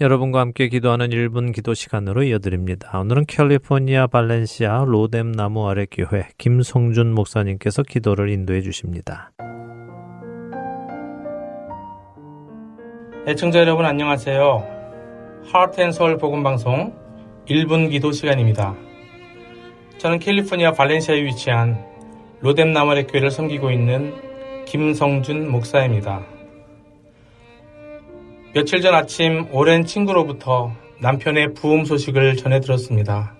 여러분과 함께 기도하는 1분 기도 시간으로 이어드립니다. 오늘은 캘리포니아 발렌시아 로뎀 나무 아래 교회 김성준 목사님께서 기도를 인도해 주십니다. 애청자 여러분 안녕하세요. 하트앤서울 복음방송 1분 기도 시간입니다. 저는 캘리포니아 발렌시아에 위치한 로뎀 나무 아래 교회를 섬기고 있는 김성준 목사입니다. 며칠 전 아침 오랜 친구로부터 남편의 부음 소식을 전해 들었습니다.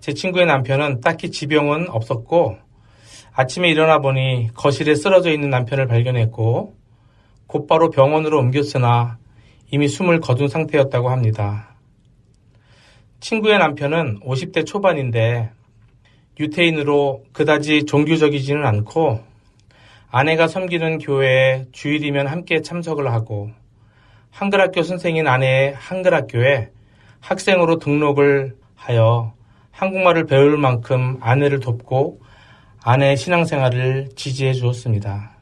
제 친구의 남편은 딱히 지병은 없었고 아침에 일어나 보니 거실에 쓰러져 있는 남편을 발견했고 곧바로 병원으로 옮겼으나 이미 숨을 거둔 상태였다고 합니다. 친구의 남편은 50대 초반인데 유태인으로 그다지 종교적이지는 않고 아내가 섬기는 교회에 주일이면 함께 참석을 하고 한글학교 선생인 아내의 한글학교에 학생으로 등록을 하여 한국말을 배울 만큼 아내를 돕고 아내의 신앙생활을 지지해 주었습니다.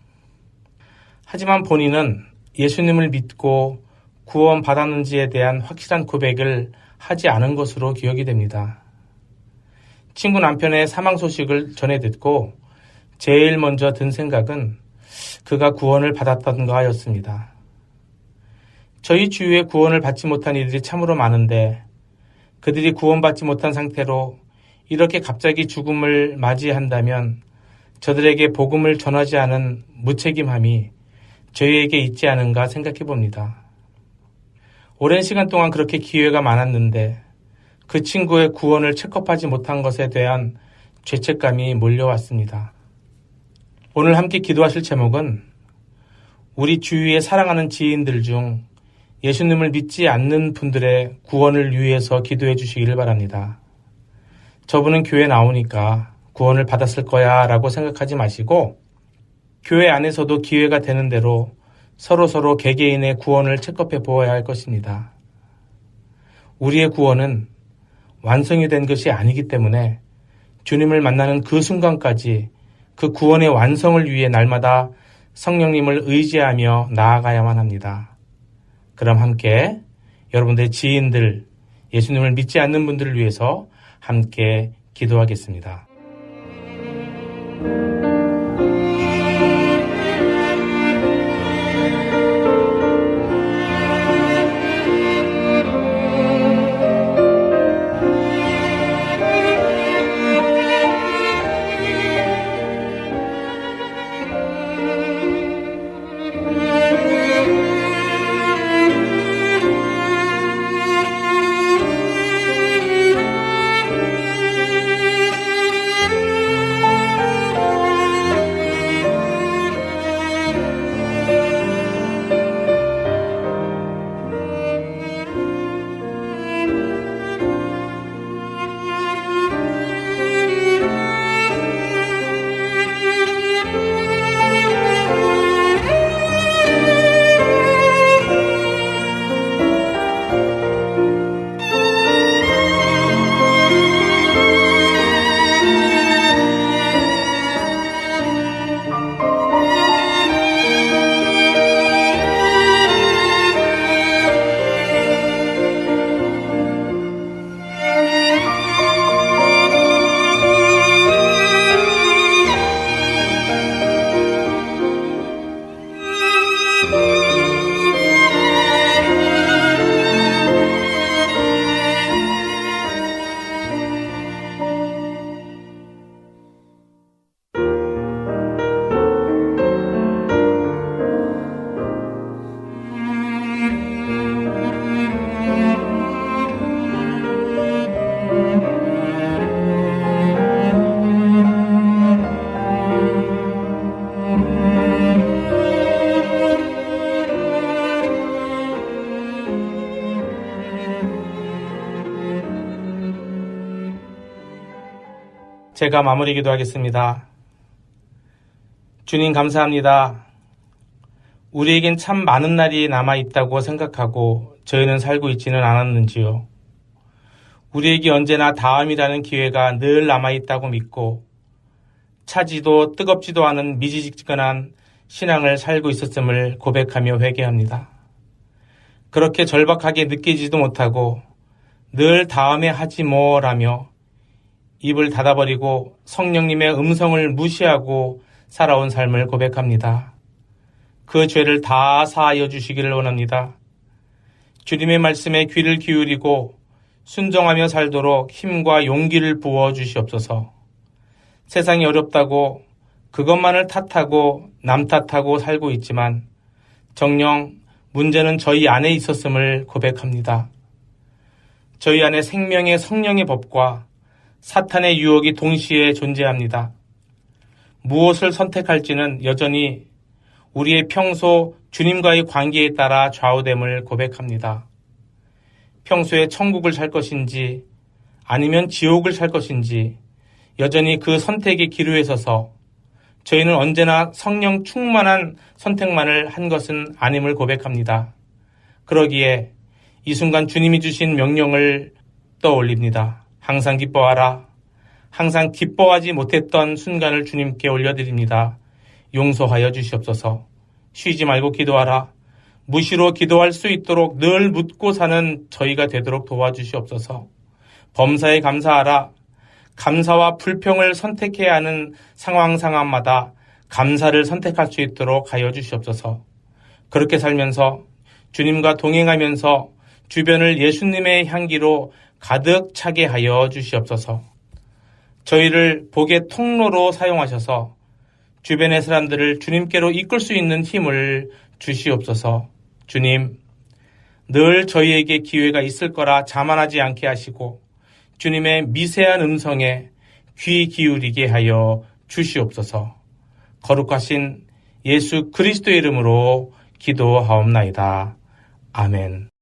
하지만 본인은 예수님을 믿고 구원 받았는지에 대한 확실한 고백을 하지 않은 것으로 기억이 됩니다. 친구 남편의 사망 소식을 전해 듣고 제일 먼저 든 생각은 그가 구원을 받았던가 하였습니다. 저희 주위에 구원을 받지 못한 이들이 참으로 많은데 그들이 구원받지 못한 상태로 이렇게 갑자기 죽음을 맞이한다면 저들에게 복음을 전하지 않은 무책임함이 저희에게 있지 않은가 생각해 봅니다. 오랜 시간 동안 그렇게 기회가 많았는데 그 친구의 구원을 체크업하지 못한 것에 대한 죄책감이 몰려왔습니다. 오늘 함께 기도하실 제목은 우리 주위에 사랑하는 지인들 중 예수님을 믿지 않는 분들의 구원을 위해서 기도해 주시기를 바랍니다. 저분은 교회 나오니까 구원을 받았을 거야 라고 생각하지 마시고 교회 안에서도 기회가 되는 대로 서로 서로 개개인의 구원을 체크해 보아야 할 것입니다. 우리의 구원은 완성이 된 것이 아니기 때문에 주님을 만나는 그 순간까지 그 구원의 완성을 위해 날마다 성령님을 의지하며 나아가야만 합니다. 그럼 함께 여러분들의 지인들, 예수님을 믿지 않는 분들을 위해서 함께 기도하겠습니다. 제가 마무리 기도하겠습니다. 주님 감사합니다. 우리에겐 참 많은 날이 남아 있다고 생각하고 저희는 살고 있지는 않았는지요. 우리에게 언제나 다음이라는 기회가 늘 남아 있다고 믿고 차지도 뜨겁지도 않은 미지직근한 신앙을 살고 있었음을 고백하며 회개합니다. 그렇게 절박하게 느끼지도 못하고 늘 다음에 하지 뭐라며 입을 닫아버리고 성령님의 음성을 무시하고 살아온 삶을 고백합니다. 그 죄를 다 사하여 주시기를 원합니다. 주님의 말씀에 귀를 기울이고 순종하며 살도록 힘과 용기를 부어 주시옵소서. 세상이 어렵다고 그것만을 탓하고 남 탓하고 살고 있지만 정령 문제는 저희 안에 있었음을 고백합니다. 저희 안에 생명의 성령의 법과 사탄의 유혹이 동시에 존재합니다. 무엇을 선택할지는 여전히 우리의 평소 주님과의 관계에 따라 좌우됨을 고백합니다. 평소에 천국을 살 것인지 아니면 지옥을 살 것인지 여전히 그 선택의 기로에 서서 저희는 언제나 성령 충만한 선택만을 한 것은 아님을 고백합니다. 그러기에 이 순간 주님이 주신 명령을 떠올립니다. 항상 기뻐하라. 항상 기뻐하지 못했던 순간을 주님께 올려드립니다. 용서하여 주시옵소서. 쉬지 말고 기도하라. 무시로 기도할 수 있도록 늘 묻고 사는 저희가 되도록 도와주시옵소서. 범사에 감사하라. 감사와 불평을 선택해야 하는 상황 상황마다 감사를 선택할 수 있도록 하여 주시옵소서. 그렇게 살면서 주님과 동행하면서 주변을 예수님의 향기로 가득 차게 하여 주시옵소서. 저희를 복의 통로로 사용하셔서 주변의 사람들을 주님께로 이끌 수 있는 힘을 주시옵소서. 주님, 늘 저희에게 기회가 있을 거라 자만하지 않게 하시고 주님의 미세한 음성에 귀 기울이게 하여 주시옵소서. 거룩하신 예수 그리스도의 이름으로 기도하옵나이다. 아멘.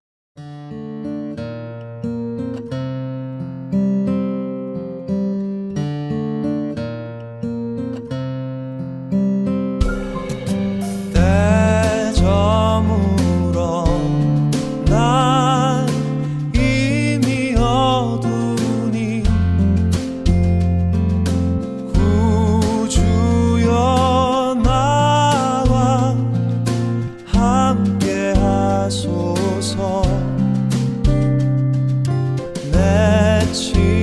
내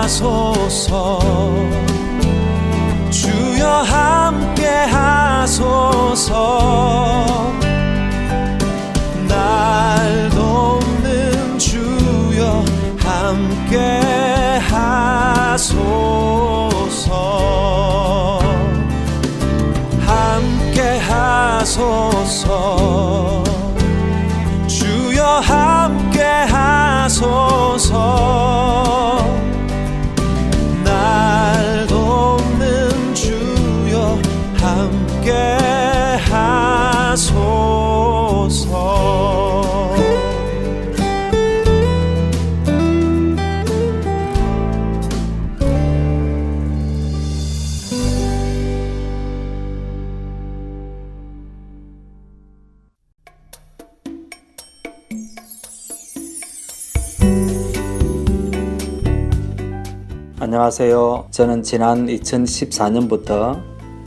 하소서. 주여 함께 하소서. 날 돕는 주여 함께 하소서. 함께 하소서 안녕하세요. 저는 지난 2014년부터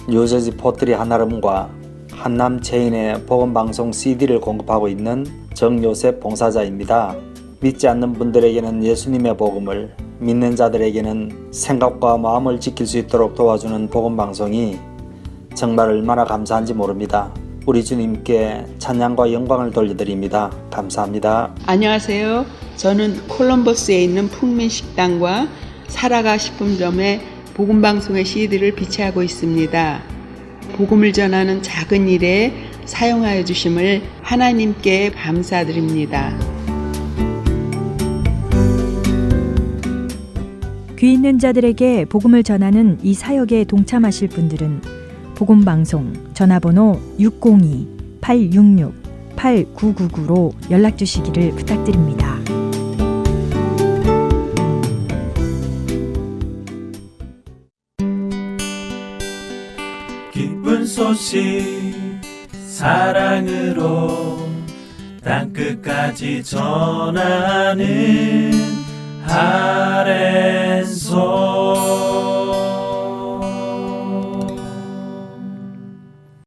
뉴저지 포트리 한아름과 한남 체인의 복음방송 CD를 공급하고 있는 정요셉 봉사자입니다. 믿지 않는 분들에게는 예수님의 복음을, 믿는 자들에게는 생각과 마음을 지킬 수 있도록 도와주는 복음방송이 정말 얼마나 감사한지 모릅니다. 우리 주님께 찬양과 영광을 돌려드립니다. 감사합니다. 안녕하세요. 저는 콜럼버스에 있는 풍민식당과 사라가 식품점에 복음방송의 CD를 비치하고 있습니다. 복음을 전하는 작은 일에 사용하여 주심을 하나님께 감사드립니다. 귀 있는 자들에게 복음을 전하는 이 사역에 동참하실 분들은 복음 방송 전화번호 602-866-8999로 연락 주시기를 부탁드립니다. 소식 사랑으로 땅끝까지 전하는 아랜소